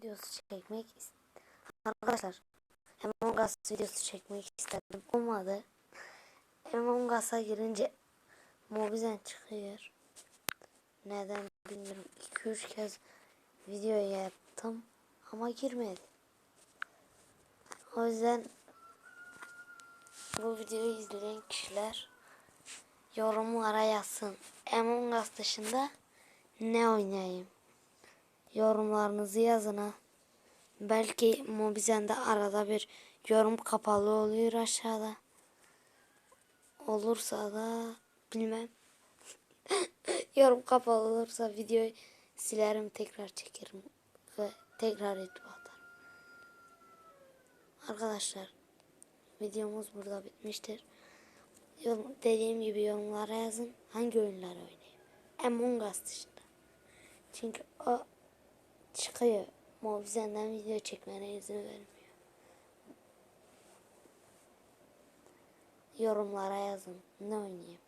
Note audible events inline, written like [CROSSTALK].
videosu çekmek Arkadaşlar Among Us videosu çekmek istedim. Olmadı. Among Us'a girince Mobizen çıkıyor. Neden bilmiyorum. 2-3 kez video yaptım ama girmedi. O yüzden bu videoyu izleyen kişiler yorumlara yazsın. Among Us dışında ne oynayayım? Yorumlarınızı yazın ha. Belki Mobizen'de arada bir yorum kapalı oluyor aşağıda. Olursa da bilmem. [LAUGHS] yorum kapalı olursa videoyu silerim tekrar çekerim ve tekrar YouTube atarım. Arkadaşlar videomuz burada bitmiştir. Dediğim gibi yorumlara yazın. Hangi oyunları oynayayım? Among Us dışında. Çünkü o çıkıyor. Mobizen'den video çekmene izin vermiyor. Yorumlara yazın. Ne oynayayım?